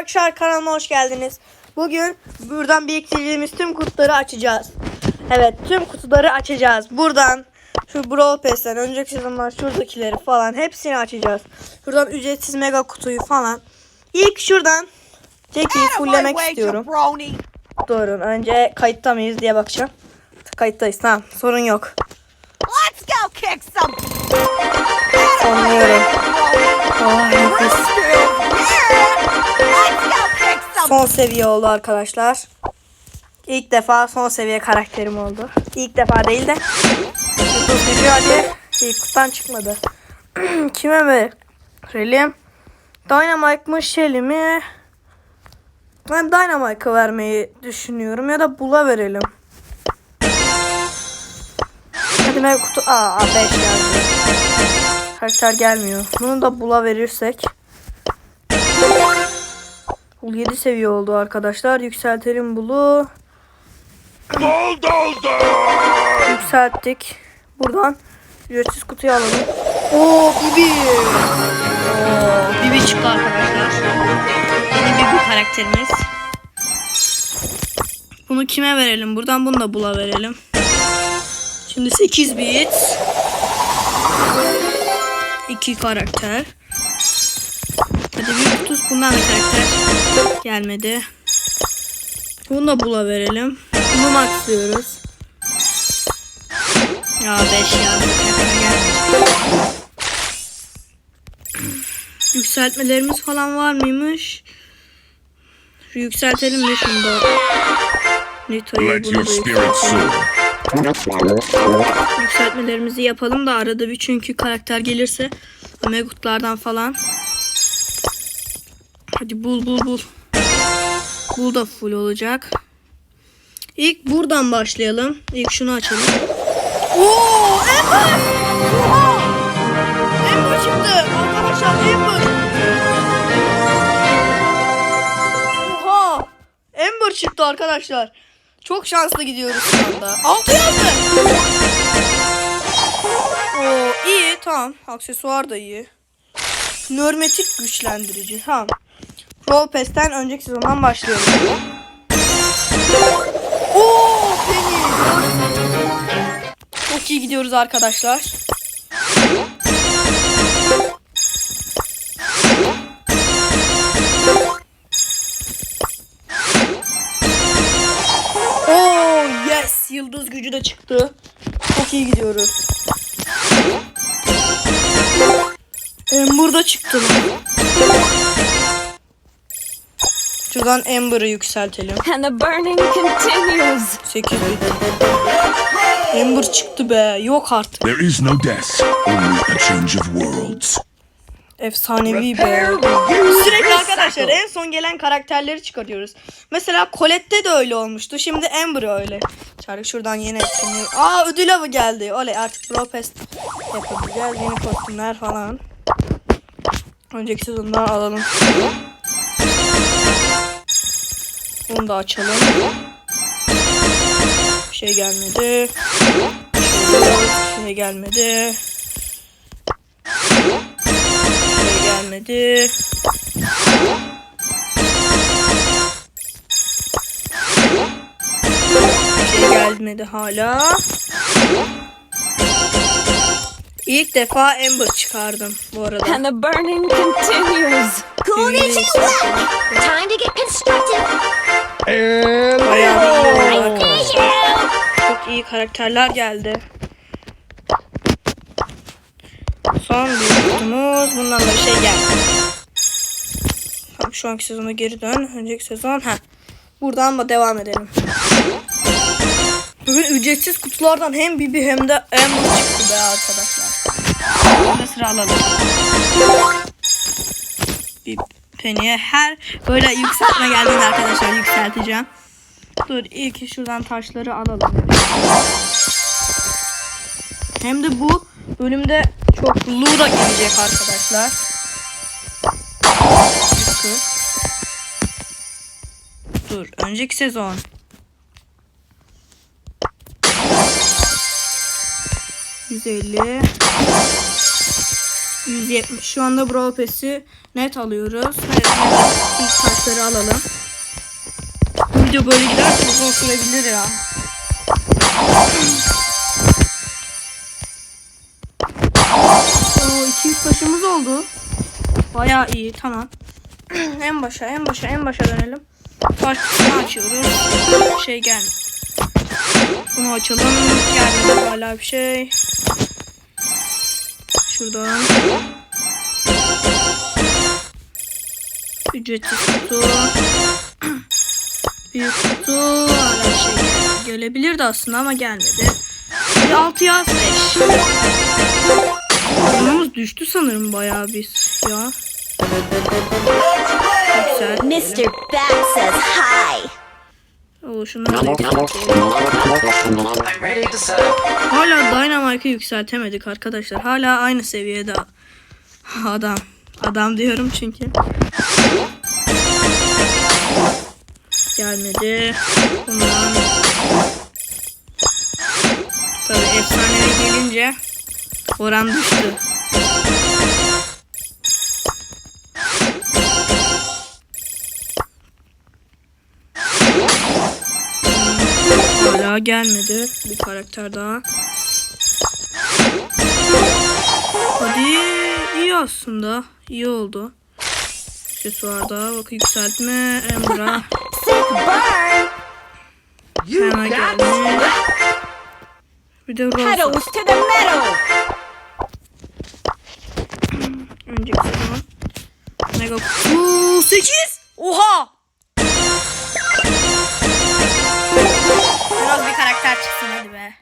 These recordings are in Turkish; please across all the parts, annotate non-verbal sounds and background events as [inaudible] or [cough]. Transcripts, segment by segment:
arkadaşlar kanalıma hoş geldiniz. Bugün buradan biriktirdiğimiz tüm kutuları açacağız. Evet tüm kutuları açacağız. Buradan şu Brawl Pass'ten önceki sezonlar şuradakileri falan hepsini açacağız. Şuradan ücretsiz mega kutuyu falan. İlk şuradan Jackie'yi fulllemek istiyorum. Durun önce kayıtta mıyız diye bakacağım. Kayıttayız tamam sorun yok. Let's go kick some. Anlıyorum. Oh, nefis. Son seviye oldu arkadaşlar. İlk defa son seviye karakterim oldu. İlk defa değil de. Hadi. İlk kutudan çıkmadı. [clears throat] Kime verelim? Dynamite mı Shelly mi? Ben Dynamite'ı vermeyi düşünüyorum ya da Bull'a verelim. Hadi ben kutu... Aa 5 geldi. Karakter gelmiyor. Bunu da Bull'a verirsek. Bul 7 seviye oldu arkadaşlar. Yükseltelim Bull'u. Yükselttik. Buradan ücretsiz kutuyu alalım. Oo Bibi. Oo, Bibi çıktı arkadaşlar. Yeni Bibi karakterimiz. Bunu kime verelim? Buradan bunu da Bull'a verelim. Şimdi 8 bit. 2 karakter. Hadi bir kutu bundan da karakter gelmedi. Bunu da bula verelim. Bunu maxlıyoruz. Ya 5 ya. Yükseltmelerimiz falan var mıymış? Şu yükseltelim de şunu da. Nito'yu bunu yükseltelim. Yükseltmelerimizi yapalım da arada bir çünkü karakter gelirse Megutlardan falan. Hadi bul bul bul. Bul da full olacak. İlk buradan başlayalım. İlk şunu açalım. Oo, Ember! Oha! Ember çıktı. Arkadaşlar Ember. Oha! Ember çıktı arkadaşlar. Çok şanslı gidiyoruz şu anda. Altı yazdı. Oo iyi tamam. Aksesuar da iyi. Nörmetik güçlendirici. Tamam. Brawl Pass'ten önceki sezondan başlayalım. Oo. Çok iyi gidiyoruz arkadaşlar. Oo yes yıldız gücü de çıktı. Çok iyi gidiyoruz. Amber da çıktı. Şuradan Amber'ı yükseltelim. [laughs] And the burning continues. 8 bit. Amber çıktı be. Yok artık. There is no death, only a change of worlds. Efsanevi be. Sürekli arkadaşlar en son gelen karakterleri çıkarıyoruz. Mesela Colette'de de öyle olmuştu. Şimdi Amber öyle. Çarık şuradan yeni etkinliği. Aa ödül avı geldi. Oley artık Pass yapabileceğiz. Yeni kostümler falan. Önceki sezondan alalım. Bunu da açalım. Bir şey gelmedi. Bir şey gelmedi. Bir şey gelmedi. Bir şey gelmedi hala. İlk defa Amber çıkardım bu arada. And the burning continues. Konnichiwa. Time to get see you. Çok iyi karakterler geldi. Son bir kutumuz. Bundan da bir şey geldi. Tamam şu anki sezona geri dön. Önceki sezon. ha. Buradan da devam edelim. Bugün ücretsiz kutulardan hem Bibi hem de Amber çıktı be arkadaşlar. Burada sıra alalım. Penny'e her böyle yükseltme geldiğinde arkadaşlar yükselteceğim. Dur ilk şuradan taşları alalım. Hem de bu bölümde çok Lu da gelecek arkadaşlar. Dur önceki sezon. %50 170. Şu anda Brawl Pass'i net alıyoruz. Evet, ilk taşları alalım. Bu video böyle giderse uzun sürebilir ya. Oo, iki üç başımız oldu. Baya iyi tamam. [clears throat] en başa en başa en başa dönelim. Başını açıyoruz. Şey gelmedi. Bunu açalım. Gelmedi hala bir şey. Şuradan. Ücretsiz kutu. [clears throat] Büyük kutu. Şey gelebilirdi aslında ama gelmedi. Bir 6 yaz 5. Canımız düştü sanırım bayağı biz ya. Mr. Bat says hi. Oo, şunları da Hala Dynamite'ı yükseltemedik arkadaşlar. Hala aynı seviyede adam. Adam diyorum çünkü. Gelmedi. Bundan. Tabii efsanevi gelince oran düştü. Hala gelmedi. Bir karakter daha. Hadi iyi aslında. İyi oldu. Aksesuarda bak yükseltme. Emra. Hemen geldi. Bir de Rosa. Önceki sezon. Mega kutu 8. Oha. Karakter çıksın hadi be.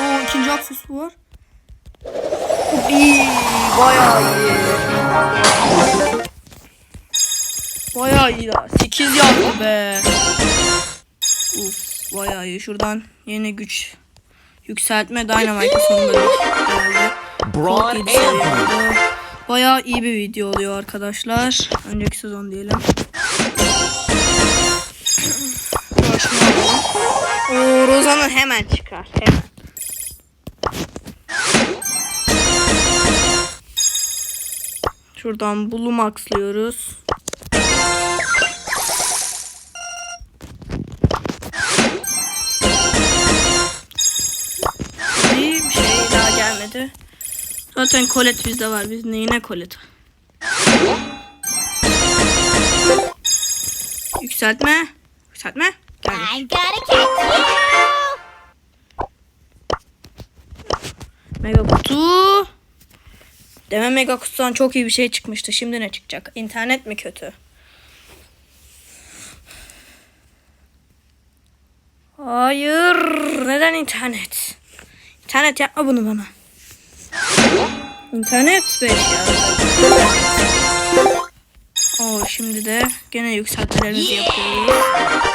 Oo ikinci aksesuar. Çok iyi. Bayağı iyi. Bayağı iyi ya. 8 yaptı be. Uf bayağı iyi. Şuradan yeni güç yükseltme Dynamite sonunda geldi. İyi bir seviye oldu. Bayağı iyi bir video oluyor arkadaşlar. Önceki sezon diyelim. Oo Rozan'ın hemen çıkar. Hemen. Şuradan Bulu maxlıyoruz. İyi bir şey daha gelmedi. Zaten kolet bizde var. Biz neyine kolet? Yükseltme. Yükseltme. Gelmiş. I gotta catch you. Mega kutu. Deme mega kutudan çok iyi bir şey çıkmıştı. Şimdi ne çıkacak? İnternet mi kötü? Hayır. Neden internet? İnternet yapma bunu bana. İnternet 5 ya. Oo, şimdi de gene yükseltmelerimizi yapıyoruz.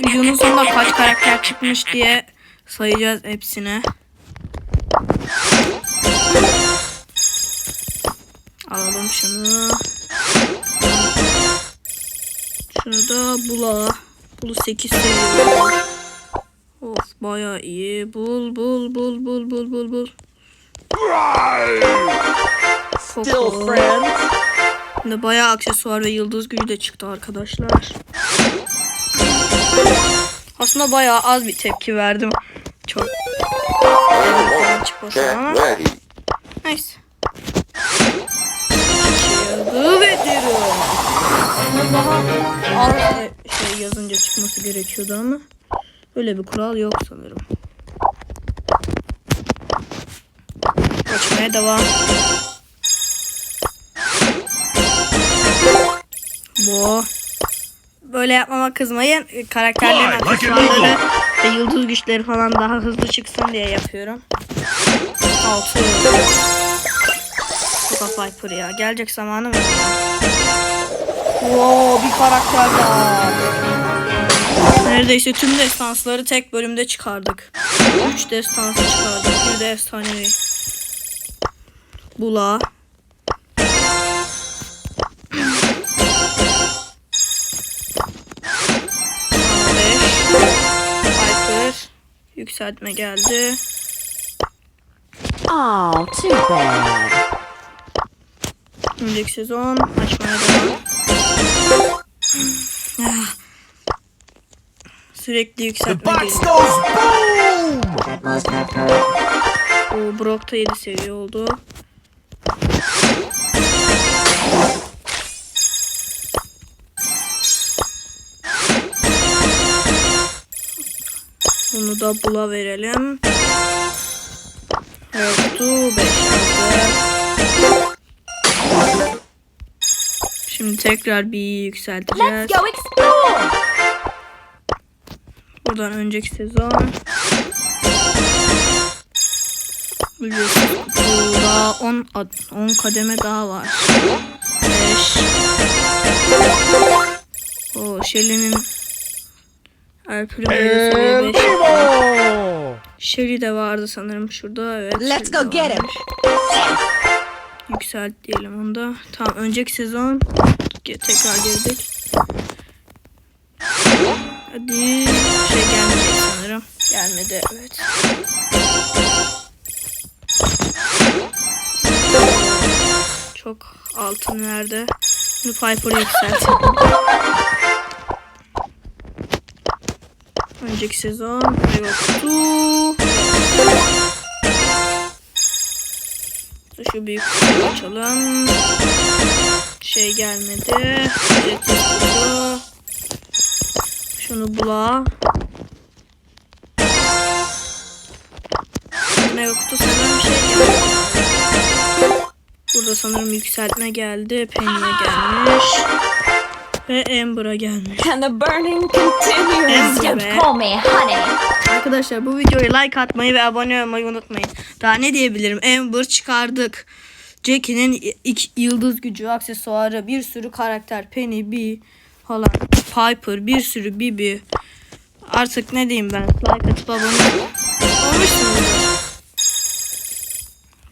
Videonun sonunda kaç karakter çıkmış diye sayacağız hepsine. Alalım şunu. Şunu da bula. Bulu 8 seviyorum. Of bayağı iyi. Bul bul bul bul bul bul bul. Koko. Şimdi bayağı aksesuar ve yıldız gücü de çıktı arkadaşlar. Aslında bayağı az bir tepki verdim. Çok çıkmasın. Neyse. Yıldı daha az şey yazınca çıkması gerekiyordu ama öyle bir kural yok sanırım. Açmaya devam. Bu. Böyle yapmama kızmayın. Karakterlerin aksesuarları ve yıldız güçleri falan daha hızlı çıksın diye yapıyorum. 6. Super Viper ya. Gelecek zamanı mı? Wow, bir karakter daha. Neredeyse tüm destansları tek bölümde çıkardık. 3 destansı çıkardık. Bir de efsanevi. Bula. Yükseltme geldi. Oh, too bad. Önceki sezon açmaya devam. Ah. [sighs] Sürekli yükseltme geliyor. O Brock da 7 seviye oldu. Bunu da bula verelim. Yoktu 5 Şimdi tekrar bir yükselteceğiz. Buradan önceki sezon. Kutu daha 10, ad- 10 kademe daha var. 5. O Shelly'nin Seviye 5. Shelly de vardı sanırım şurada. Evet. Let's go get him. Yükselt diyelim onda. Tamam önceki sezon tekrar girdik. Hadi şey gelmeyecek sanırım. Gelmedi evet. Çok altın nerede? Şimdi Piper'ı yükselt. Önceki sezon yoktu. Şu büyük kutuyu açalım. Şey gelmedi. Şunu bula. Mega kutu sanırım şey geldi. Burada sanırım yükseltme geldi. Penny'e gelmiş. Ve Amber'a gelmiş. And the burning continues. Be. call me honey. Arkadaşlar bu videoya like atmayı ve abone olmayı unutmayın. Daha ne diyebilirim? Amber çıkardık. Jackie'nin yıldız gücü, aksesuarı, bir sürü karakter, Penny, Bee falan, Piper, bir sürü Bibi. Artık ne diyeyim ben? Like atıp abone olmuşsunuzdur.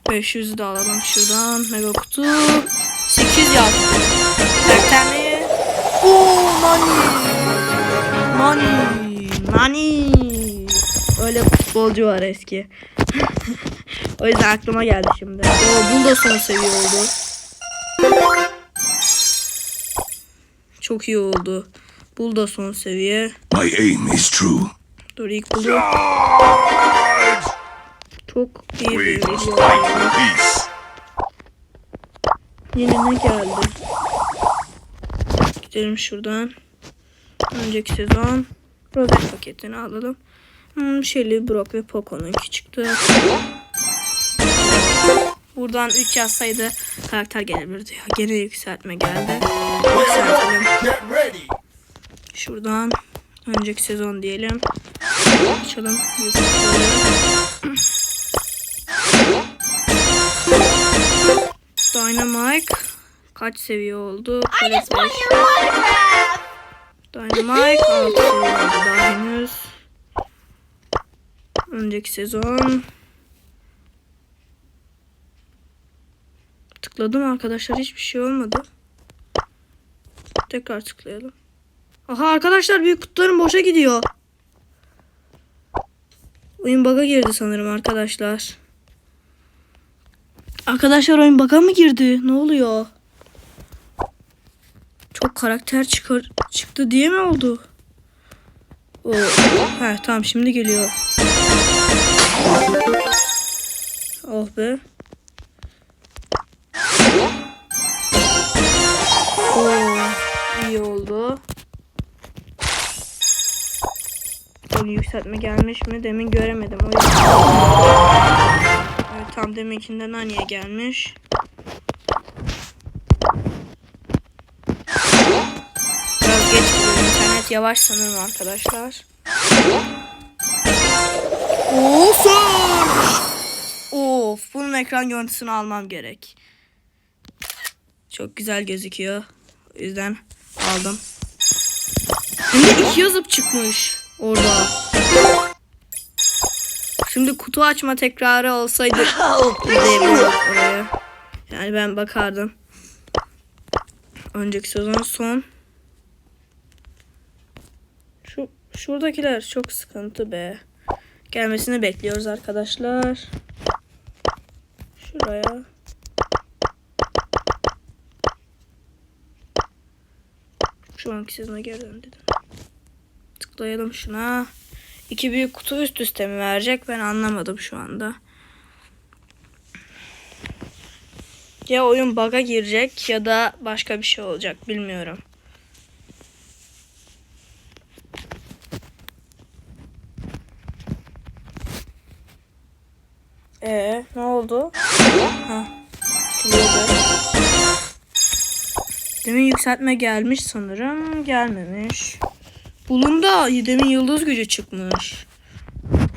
500'ü de alalım şuradan. Mega kutu. 8 yazdı. Karakterleri. Oo Nani. Nani. Nani. Öyle futbolcu var eski. [laughs] o yüzden aklıma geldi şimdi. O bunu da son seviye oldu. Çok iyi oldu. Bul da son seviye. My aim is true. Dur ilk bulu. Çok iyi bir video. Yine ne geldi? Gidelim şuradan. Önceki sezon rozet paketini alalım. Hmm, Shelly, Brock ve Poco'nunki çıktı. Buradan 3 yazsaydı karakter gelebilirdi. Gene yükseltme geldi. Yükseltelim. Şuradan önceki sezon diyelim. Açalım. Dynamite kaç seviye oldu? I just want your autograph. Dynamite 6 seviye oldu daha henüz. Önceki sezon. Tıkladım arkadaşlar hiçbir şey olmadı. Tekrar tıklayalım. Aha arkadaşlar büyük kutularım boşa gidiyor. Oyun bug'a girdi sanırım arkadaşlar. Arkadaşlar oyun bug'a mı girdi? Ne oluyor? Çok karakter çıkar çıktı diye mi oldu? O, ha tamam şimdi geliyor. Oh be. Oo, iyi oldu. Böyle yükseltme gelmiş mi? Demin göremedim. O yüzden. Evet tam deminkinden Nani'ye gelmiş. Yavaş sanırım arkadaşlar. Of! Of! Bunun ekran görüntüsünü almam gerek. Çok güzel gözüküyor. O yüzden aldım. De iki yazıp çıkmış orada. Şimdi kutu açma tekrarı olsaydı. Yani ben bakardım. Önceki sezon son. Şuradakiler çok sıkıntı be. Gelmesini bekliyoruz arkadaşlar. Şuraya. Şu anki sezona geri dön dedim. Tıklayalım şuna. İki büyük kutu üst üste mi verecek ben anlamadım şu anda. Ya oyun bug'a girecek ya da başka bir şey olacak bilmiyorum. Ee, ne oldu? Ha. Açılıyordu. Demin yükseltme gelmiş sanırım. Gelmemiş. Bulun da demin yıldız gücü çıkmış.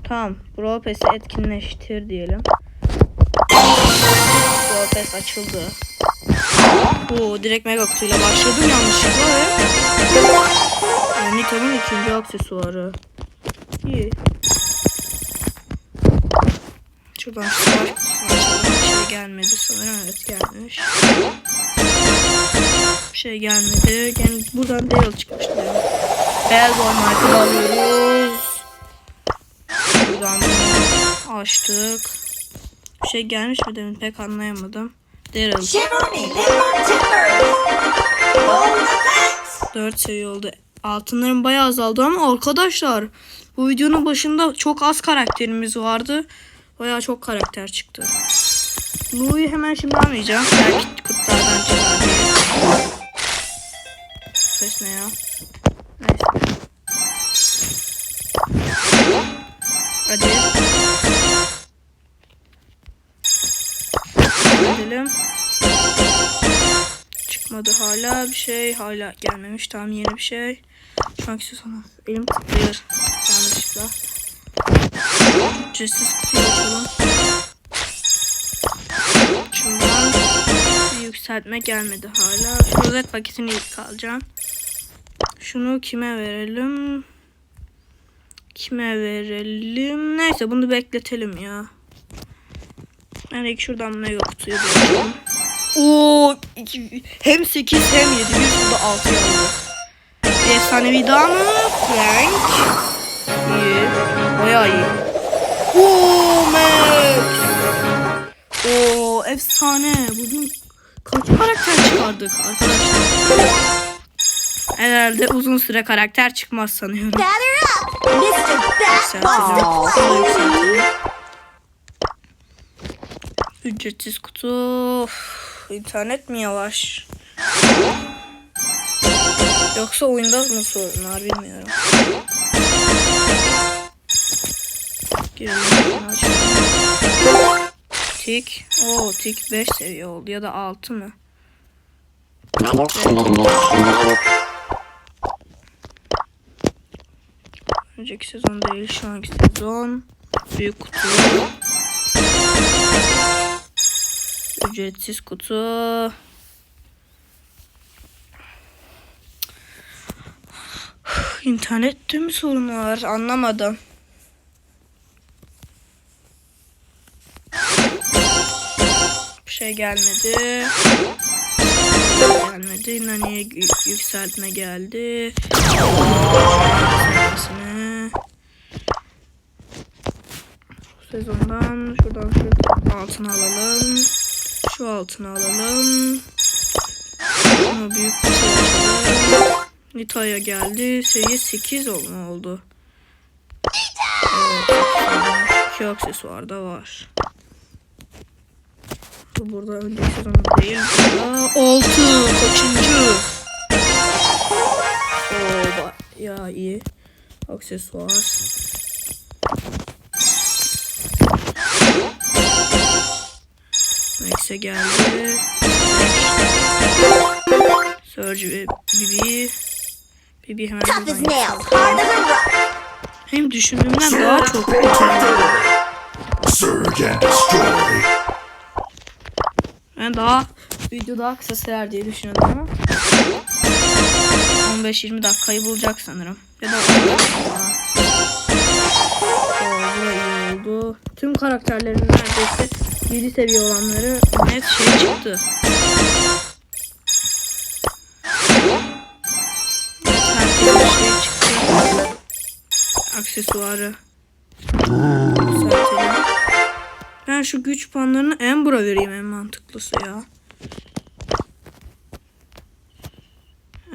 Tamam. Brawl etkinleştir diyelim. Brawl Pass açıldı. Oo, direkt mega kutuyla başladım yanlışlıkla ve Nita'nın ikinci aksesuarı. İyi. Şuradan açalım. Bir şey gelmedi sanırım. Evet gelmiş. Bir şey gelmedi. Yani buradan Daryl çıkmıştı. Yani. Beyaz Walmart'ı alıyoruz. Buradan açtık. Bir şey gelmiş mi demin pek anlayamadım. Daryl. Shiver me, limber timbers. Golden thanks. 4 seviye oldu. Altınlarım bayağı azaldı ama arkadaşlar bu videonun başında çok az karakterimiz vardı. Bayağı çok karakter çıktı. Lou'yu hemen şimdi almayacağım. Belki kutlardan çıkar. Ses ne ya? Hadi. Gidelim. Çıkmadı hala bir şey. Hala gelmemiş. Tamam yeni bir şey. Şu anki sonu. Elim tıklıyor. Yanlışlıkla. Ücretsiz kutuyu. Şundan yükseltme gelmedi hala. Rozet paketini ilk alacağım. Şunu kime verelim? Kime verelim? Neyse bunu bekletelim ya. Ben ilk şuradan mega kutuyu açalım. Oo, iki- hem 8 hem 7 bir burada 6 yazdı. Bir efsanevi daha mı? Frank. İyi. Bayağı iyi. Oo Max. Oo efsane. Bugün kaç karakter çıkardık arkadaşlar? Herhalde uzun süre karakter çıkmaz sanıyorum. Ücretsiz kutu. Of, İnternet mi yavaş? Yoksa oyunda mı sorun var bilmiyorum. Tik. Oo tik 5 seviye oldu ya da 6 mı? Önceki sezon değil şu anki sezon. Büyük kutu. Ücretsiz kutu. İnternette mi sorun var? Anlamadım. Gelmedi. Gelmedi. Nani'ye yü- yükseltme geldi. Sezondan şuradan şu altını alalım. Şu altını alalım. Şunu büyük bir şey açalım. Nita'ya geldi. Seviye 8 olma oldu. Evet, iki aksesuar da var. Bu burada önceki sezon değil. Burada 6 kaçıncı? Oo, ya iyi. Aksesuar. Max'e geldi. Surge ve Bibi. Bibi hemen Tough as buradan nails, hard as a rock. Hem düşündüğümden daha çok Surge and destroy. Ben daha video daha kısa sürer diye düşünüyordum ama 15-20 dakikayı bulacak sanırım. Ya da 10 dakika falan. Oo, bu da iyi oldu. Tüm karakterlerin neredeyse 7 seviye olanları net şey çıktı. Şey. Aksesuarı. Ben şu güç puanlarını Ember'a vereyim en mantıklısı ya.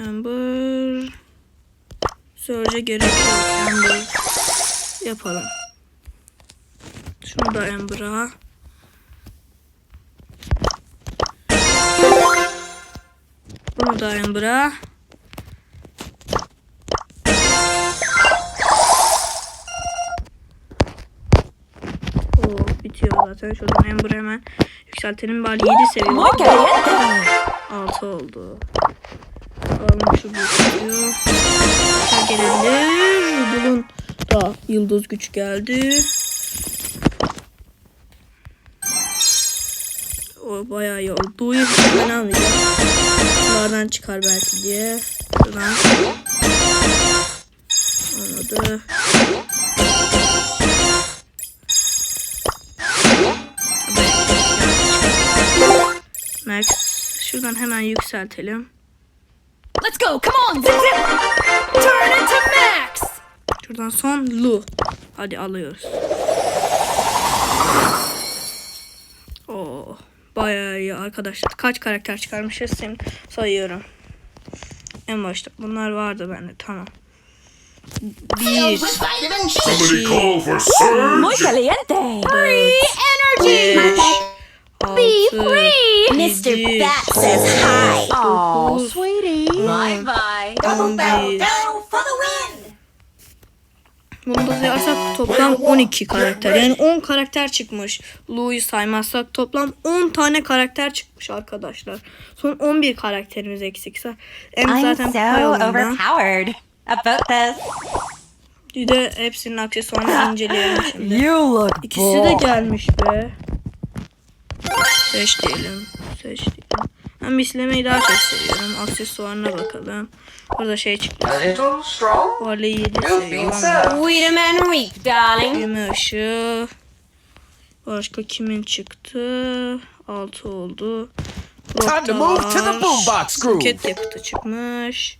Amber. Surge'e gerek yok. Amber. Yapalım. Şunu da Amber'a. Bunu da Amber'a. Zaten. Şuradan Amber hemen yükseltelim. Bari 7 seviye. Muy caliente. 6 oldu. Alalım şu büyüklüğü. Gelebilir. Bunun da yıldız güç geldi. O bayağı iyi oldu. Ben almayacağım. Bunlardan çıkar belki diye. Şuradan. Olmadı. Max. Şuradan hemen yükseltelim. Let's go. Come on. Zip zip. Turn it to max. Şuradan son Lu. Hadi alıyoruz. Oo, bayağı iyi arkadaşlar. Kaç karakter çıkarmışız şimdi sayıyorum. En başta bunlar vardı bende tamam. Bir, Somebody call for surge. Muy caliente. Energy. Beş, altı, Mr. Bat says hi. dokuz, sweetie. Bye bye. on bir. Go for the win. Bunu da sayarsak toplam 12 karakter. Yani 10 karakter çıkmış. Lou'yu saymazsak toplam 10 tane karakter çıkmış arkadaşlar. Son 11 karakterimiz eksikse. Em zaten pay overpowered. About this. Bir de hepsinin aksesuarını inceleyelim şimdi. You look İkisi de gelmiş be. Seç diyelim. Seç diyelim. Ben mislemeyi daha çok seviyorum. Aksesuarına bakalım. Burada şey çıktı. A little strong? Orada 7 You've been seviyorum. Weedem and weak, darling. Büyüme ışığı. Başka kimin çıktı? 6 oldu. Time to move to the boombox groove. Roket yakıtı çıkmış.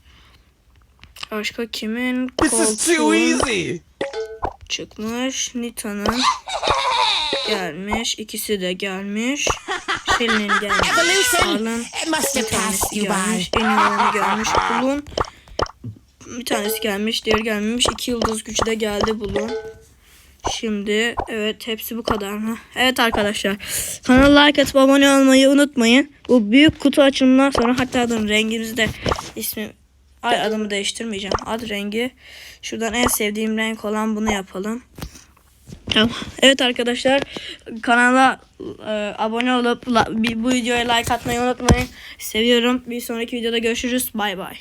Başka kimin? This is too easy. çıkmış. Nita'nın gelmiş. İkisi de gelmiş. Shelly'nin gelmiş. [laughs] Must bir tanesi gelmiş. by. En iyi gelmiş. Bulun. Bir tanesi gelmiş. Diğeri gelmemiş. İki yıldız gücü de geldi Bulun. Şimdi evet hepsi bu kadar mı? Evet arkadaşlar. Kanala like atıp abone olmayı unutmayın. Bu büyük kutu açılımından sonra hatta adın rengimizi de ismi ay adımı değiştirmeyeceğim. Ad rengi. Şuradan en sevdiğim renk olan bunu yapalım. Tamam. Evet arkadaşlar kanala e, abone olup la- bu videoya like atmayı unutmayın. Seviyorum. Bir sonraki videoda görüşürüz. Bay bay.